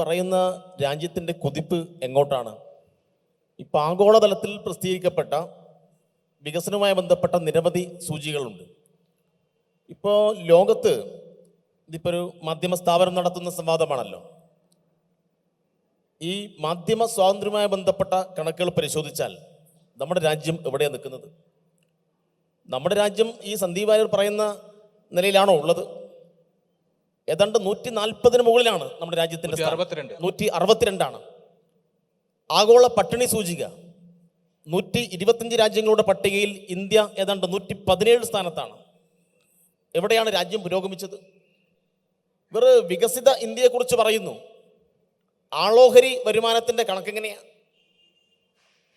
പറയുന്ന രാജ്യത്തിന്റെ കുതിപ്പ് എങ്ങോട്ടാണ്? ഇപ്പം ആഗോളതലത്തിൽ പ്രസിദ്ധീകരിക്കപ്പെട്ട വികസനവുമായി ബന്ധപ്പെട്ട നിരവധി സൂചികളുണ്ട്. ഇപ്പോൾ ലോകത്ത് ഇതിപ്പോൾ ഒരു മാധ്യമ സ്ഥാപനം നടത്തുന്ന സംവാദമാണല്ലോ. ഈ മാധ്യമ സ്വാതന്ത്ര്യവുമായി ബന്ധപ്പെട്ട കണക്കുകൾ പരിശോധിച്ചാൽ നമ്മുടെ രാജ്യം എവിടെയാണ് നിൽക്കുന്നത്? നമ്മുടെ രാജ്യം ഈ സന്ദീപ് വാര്യർ പറയുന്ന നിലയിലാണോ ഉള്ളത്? ഏതാണ്ട് നൂറ്റി നാൽപ്പതിന് മുകളിലാണ് നമ്മുടെ രാജ്യത്തിന്റെ. അറുപത്തിരണ്ട് നൂറ്റി അറുപത്തിരണ്ടാണ് ആഗോള പട്ടിണി സൂചിക. നൂറ്റി ഇരുപത്തിയഞ്ച് രാജ്യങ്ങളുടെ പട്ടികയിൽ ഇന്ത്യ ഏതാണ്ട് നൂറ്റി പതിനേഴ് സ്ഥാനത്താണ്. എവിടെയാണ് രാജ്യം പുരോഗമിച്ചത്? ഇവർ വികസിത ഇന്ത്യയെക്കുറിച്ച് പറയുന്നു. ആളോഹരി വരുമാനത്തിന്റെ കണക്കെങ്ങനെയാണ്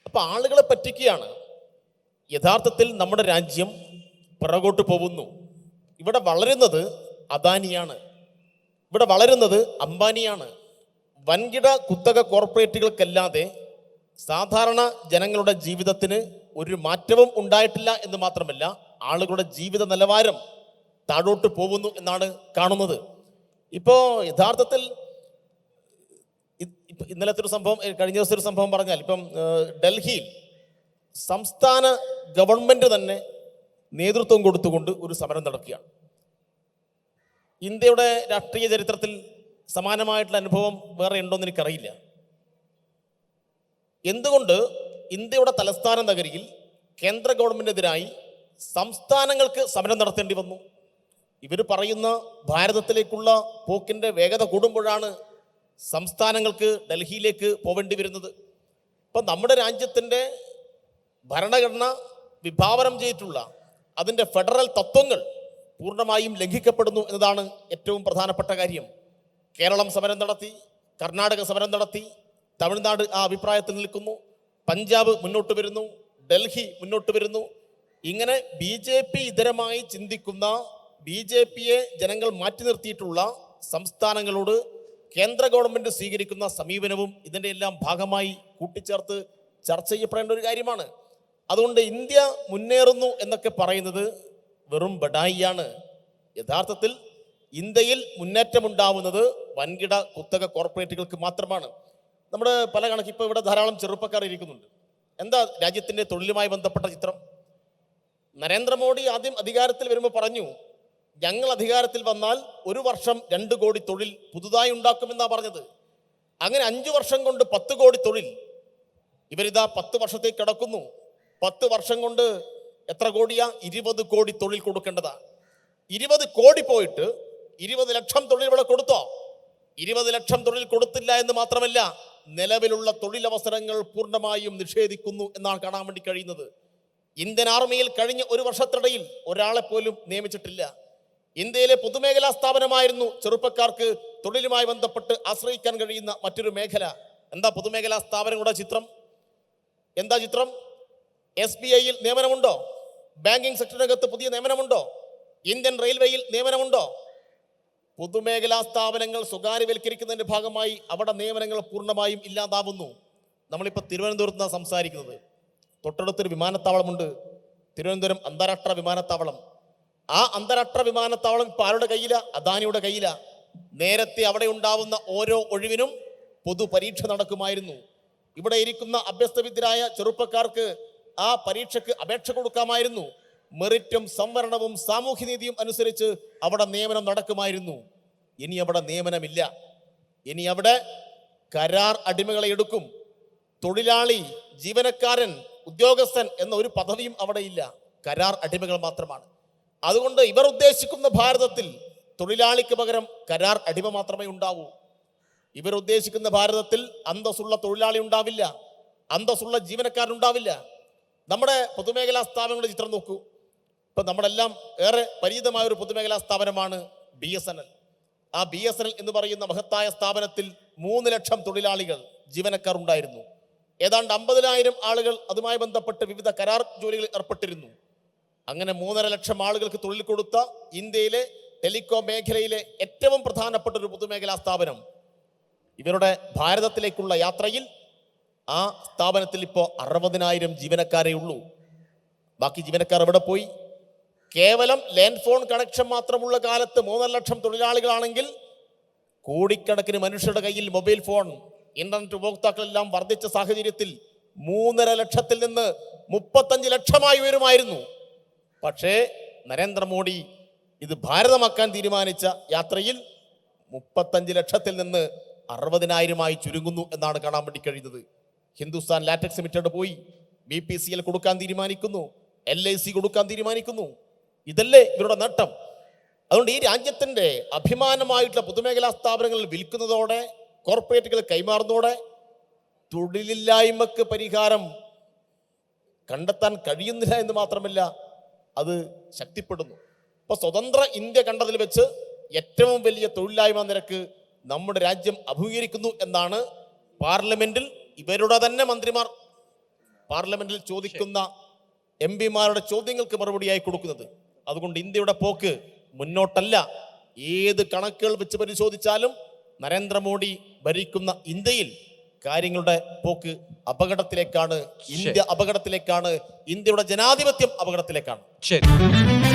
അപ്പോൾ ആളുകളെ പറ്റിക്കുകയാണ്. യഥാർത്ഥത്തിൽ നമ്മുടെ രാജ്യം പിറകോട്ട് പോകുന്നു. ഇവിടെ വളരുന്നത് അദാനിയാണ്. ഇവിടെ വളരുന്നത് അംബാനിയാണ്. വൻകിട കുത്തക കോർപ്പറേറ്റുകൾക്കല്ലാതെ സാധാരണ ജനങ്ങളുടെ ജീവിതത്തിന് ഒരു മാറ്റവും ഉണ്ടായിട്ടില്ല എന്ന് മാത്രമല്ല ആളുകളുടെ ജീവിത നിലവാരം താഴോട്ട് പോകുന്നു എന്നാണ് കാണുന്നത്. ഇപ്പോൾ യഥാർത്ഥത്തിൽ ഇന്നലത്തെ ഒരു സംഭവം കഴിഞ്ഞ ദിവസത്തെ ഒരു സംഭവം പറഞ്ഞാൽ ഇപ്പം ഡൽഹിയിൽ സംസ്ഥാന ഗവൺമെന്റ് തന്നെ നേതൃത്വം കൊടുത്തുകൊണ്ട് ഒരു സമരം നടക്കുകയാണ്. ഇന്ത്യയുടെ രാഷ്ട്രീയ ചരിത്രത്തിൽ സമാനമായിട്ടുള്ള അനുഭവം വേറെ ഉണ്ടോയെന്ന് എനിക്കറിയില്ല. എന്തുകൊണ്ട് ഇന്ത്യയുടെ തലസ്ഥാന നഗരിയിൽ കേന്ദ്ര ഗവൺമെന്റിനെതിരായി സംസ്ഥാനങ്ങൾക്ക് സമരം നടത്തേണ്ടി വന്നു? ഇവർ പറയുന്ന ഭാരതത്തിലേക്കുള്ള പോക്കിന്റെ വേഗത കൂടുമ്പോഴാണ് സംസ്ഥാനങ്ങൾക്ക് ഡൽഹിയിലേക്ക് പോവേണ്ടി വരുന്നത്. ഇപ്പം നമ്മുടെ രാജ്യത്തിന്റെ ഭരണഘടന വിഭാവനം ചെയ്തിട്ടുള്ള അതിന്റെ ഫെഡറൽ തത്വങ്ങൾ പൂർണമായും ലംഘിക്കപ്പെടുന്നു എന്നതാണ് ഏറ്റവും പ്രധാനപ്പെട്ട കാര്യം. കേരളം സമരം നടത്തി കർണാടക സമരം നടത്തി തമിഴ്നാട് ആ അഭിപ്രായത്തിൽ നിൽക്കുന്നു. പഞ്ചാബ് മുന്നോട്ട് വരുന്നു ഡൽഹി മുന്നോട്ട് വരുന്നു. ഇങ്ങനെ ബി ജെ പി ഇതരമായി ചിന്തിക്കുന്ന ബി ജെ പിയെ ജനങ്ങൾ മാറ്റി നിർത്തിയിട്ടുള്ള സംസ്ഥാനങ്ങളോട് കേന്ദ്ര ഗവൺമെന്റ് സ്വീകരിക്കുന്ന സമീപനവും ഇതിന്റെ എല്ലാം ഭാഗമായി കൂട്ടിച്ചേർത്ത് ചർച്ച ചെയ്യപ്പെടേണ്ട ഒരു കാര്യമാണ്. അതുകൊണ്ട് ഇന്ത്യ മുന്നേറുന്നു എന്നൊക്കെ പറയുന്നത് വെറും ബഡായിയാണ്. യഥാർത്ഥത്തിൽ ഇന്ത്യയിൽ മുന്നേറ്റമുണ്ടാവുന്നത് വൻകിട കുത്തക കോർപ്പറേറ്റുകൾക്ക് മാത്രമാണ്. നമ്മുടെ പല കണക്ക് ഇപ്പോൾ ഇവിടെ ധാരാളം ചെറുപ്പക്കാർ ഇരിക്കുന്നുണ്ട്. എന്താ രാജ്യത്തിന്റെ തൊഴിലുമായി ബന്ധപ്പെട്ട ചിത്രം? നരേന്ദ്രമോദി ആദ്യം അധികാരത്തിൽ വരുമ്പോൾ പറഞ്ഞു ഞങ്ങൾ അധികാരത്തിൽ വന്നാൽ ഒരു വർഷം രണ്ട് കോടി തൊഴിൽ പുതുതായി ഉണ്ടാക്കുമെന്നാണ് പറഞ്ഞത്. അങ്ങനെ അഞ്ചു വർഷം കൊണ്ട് പത്ത് കോടി തൊഴിൽ. ഇവരിതാ പത്ത് വർഷത്തേക്ക് കിടക്കുന്നു. പത്ത് വർഷം കൊണ്ട് എത്ര കോടിയാ? ഇരുപത് കോടി തൊഴിൽ കൊടുക്കേണ്ടതാ ഇരുപത് കോടി പോയിട്ട് ഇരുപത് ലക്ഷം തൊഴിൽ ഇവിടെ കൊടുത്തോ? ഇരുപത് ലക്ഷം തൊഴിൽ കൊടുത്തില്ല എന്ന് മാത്രമല്ല നിലവിലുള്ള തൊഴിലവസരങ്ങൾ പൂർണമായും നിഷേധിക്കുന്നു എന്നാണ് കാണാൻ വേണ്ടി കഴിയുന്നത്. ഇന്ത്യൻ ആർമിയിൽ കഴിഞ്ഞ ഒരു വർഷത്തിനിടയിൽ ഒരാളെ പോലും നിയമിച്ചിട്ടില്ല. ഇന്ത്യയിലെ പൊതുമേഖലാ സ്ഥാപനമായിരുന്നു ചെറുപ്പക്കാർക്ക് തൊഴിലുമായി ബന്ധപ്പെട്ട് ആശ്രയിക്കാൻ കഴിയുന്ന മറ്റൊരു മേഖല. എന്താ പൊതുമേഖലാ സ്ഥാപനങ്ങളുടെ ചിത്രം? എന്താ ചിത്രം? എസ് ബി ഐയിൽ നിയമനമുണ്ടോ? ബാങ്കിങ് സെക്ടറിനകത്ത് പുതിയ നിയമനമുണ്ടോ? ഇന്ത്യൻ റെയിൽവേയിൽ നിയമനമുണ്ടോ? പൊതുമേഖലാ സ്ഥാപനങ്ങൾ സ്വകാര്യവൽക്കരിക്കുന്നതിന്റെ ഭാഗമായി അവിടെ നിയമനങ്ങൾ പൂർണമായും ഇല്ലാതാവുന്നു. നമ്മളിപ്പോൾ തിരുവനന്തപുരത്ത് നിന്നാണ് സംസാരിക്കുന്നത്. തൊട്ടടുത്തൊരു വിമാനത്താവളമുണ്ട്. തിരുവനന്തപുരം അന്താരാഷ്ട്ര വിമാനത്താവളം. ആ അന്താരാഷ്ട്ര വിമാനത്താവളം ഇപ്പോൾ ആരുടെ കയ്യില? അദാനിയുടെ കയ്യില. നേരത്തെ അവിടെ ഉണ്ടാവുന്ന ഓരോ ഒഴിവിനും പൊതുപരീക്ഷ നടക്കുമായിരുന്നു. ഇവിടെ ഇരിക്കുന്ന അഭ്യസ്തവിദ്യരായ ചെറുപ്പക്കാർക്ക് ആ പരീക്ഷയ്ക്ക് അപേക്ഷ കൊടുക്കാമായിരുന്നു. മെറിറ്റും സംവരണവും സാമൂഹ്യനീതിയും അനുസരിച്ച് അവിടെ നിയമനം നടക്കുമായിരുന്നു. ഇനി അവിടെ നിയമനമില്ല. ഇനി അവിടെ കരാർ അടിമകളെ എടുക്കും. തൊഴിലാളി ജീവനക്കാരൻ ഉദ്യോഗസ്ഥൻ എന്ന ഒരു പദവിയും അവിടെ ഇല്ല. കരാർ അടിമകൾ മാത്രമാണ്. അതുകൊണ്ട് ഇവർ ഉദ്ദേശിക്കുന്ന ഭാരതത്തിൽ തൊഴിലാളിക്ക് പകരം കരാർ അടിമ മാത്രമേ ഉണ്ടാവൂ. ഇവർ ഉദ്ദേശിക്കുന്ന ഭാരതത്തിൽ അന്തസ്സുള്ള തൊഴിലാളി ഉണ്ടാവില്ല. അന്തസ്സുള്ള ജീവനക്കാരൻ ഉണ്ടാവില്ല. നമ്മുടെ പൊതുമേഖലാ സ്ഥാപനങ്ങളുടെ ചിത്രം നോക്കൂ. ഇപ്പം നമ്മളെല്ലാം ഏറെ പരിചിതമായ ഒരു പൊതുമേഖലാ സ്ഥാപനമാണ് ബി എസ് എൻ എൽ ആ ബി എസ് എൻ എൽ എന്ന് പറയുന്ന മഹത്തായ സ്ഥാപനത്തിൽ മൂന്ന് ലക്ഷം തൊഴിലാളികൾ ജീവനക്കാർ ഉണ്ടായിരുന്നു. ഏതാണ്ട് അമ്പതിനായിരം ആളുകൾ അതുമായി ബന്ധപ്പെട്ട് വിവിധ കരാർ ജോലികളിൽ ഏർപ്പെട്ടിരുന്നു. അങ്ങനെ മൂന്നര ലക്ഷം ആളുകൾക്ക് തൊഴിൽ കൊടുത്ത ഇന്ത്യയിലെ ടെലികോം മേഖലയിലെ ഏറ്റവും പ്രധാനപ്പെട്ട ഒരു പൊതുമേഖലാ സ്ഥാപനം. ഇവരുടെ ഭാരതത്തിലേക്കുള്ള യാത്രയിൽ ആ സ്ഥാപനത്തിൽ ഇപ്പോൾ അറുപതിനായിരം ജീവനക്കാരെ ഉള്ളൂ. ബാക്കി ജീവനക്കാർ എവിടെ പോയി? കേവലം ലാൻഡ് ഫോൺ കണക്ഷൻ മാത്രമുള്ള കാലത്ത് മൂന്നര ലക്ഷം തൊഴിലാളികളാണെങ്കിൽ കോടിക്കണക്കിന് മനുഷ്യരുടെ കയ്യിൽ മൊബൈൽ ഫോൺ ഇന്റർനെറ്റ് ഉപഭോക്താക്കളെല്ലാം വർദ്ധിച്ച സാഹചര്യത്തിൽ മൂന്നര ലക്ഷത്തിൽ നിന്ന് മുപ്പത്തഞ്ച് ലക്ഷമായി ഉയരുമായിരുന്നു. പക്ഷേ നരേന്ദ്രമോദി ഇത് ഭാരതമാക്കാൻ തീരുമാനിച്ച യാത്രയിൽ മുപ്പത്തഞ്ച് ലക്ഷത്തിൽ നിന്ന് അറുപതിനായിരമായി ചുരുങ്ങുന്നു എന്നാണ് കാണാൻ വേണ്ടി കഴിയുന്നത്. ഹിന്ദുസ്ഥാൻ ലാറ്റക്സ് ലിമിറ്റഡ് പോയി. ബി പി സി എൽ കൊടുക്കാൻ തീരുമാനിക്കുന്നു. എൽ ഐ സി കൊടുക്കാൻ തീരുമാനിക്കുന്നു. ഇതല്ലേ ഇവരുടെ നേട്ടം. അതുകൊണ്ട് ഈ രാജ്യത്തിന്റെ അഭിമാനമായിട്ടുള്ള പൊതുമേഖലാ സ്ഥാപനങ്ങൾ വിൽക്കുന്നതോടെ കോർപ്പറേറ്റുകൾ കൈമാറുന്നതോടെ തൊഴിലില്ലായ്മക്ക് പരിഹാരം കണ്ടെത്താൻ കഴിയുന്നില്ല എന്ന് മാത്രമല്ല അത് ശക്തിപ്പെടുന്നു. ഇപ്പൊ സ്വതന്ത്ര ഇന്ത്യ കണ്ടതിൽ വെച്ച് ഏറ്റവും വലിയ തൊഴിലില്ലായ്മ നിരക്ക് നമ്മുടെ രാജ്യം അഭിമുഖീകരിക്കുന്നു എന്നാണ് പാർലമെന്റിൽ ഇവരുടെ തന്നെ മന്ത്രിമാർ പാർലമെന്റിൽ ചോദിക്കുന്ന എം പിമാരുടെ ചോദ്യങ്ങൾക്ക് മറുപടിയായി കൊടുക്കുന്നത്. അതുകൊണ്ട് ഇന്ത്യയുടെ പോക്ക് മുന്നോട്ടല്ല. ഏത് കണക്കുകൾ വെച്ച് പരിശോധിച്ചാലും നരേന്ദ്രമോദി ഭരിക്കുന്ന ഇന്ത്യയിൽ കാര്യങ്ങളുടെ പോക്ക് അപകടത്തിലേക്കാണ് ഇന്ത്യ അപകടത്തിലേക്കാണ് ഇന്ത്യയുടെ ജനാധിപത്യം അപകടത്തിലേക്കാണ്. ശരി.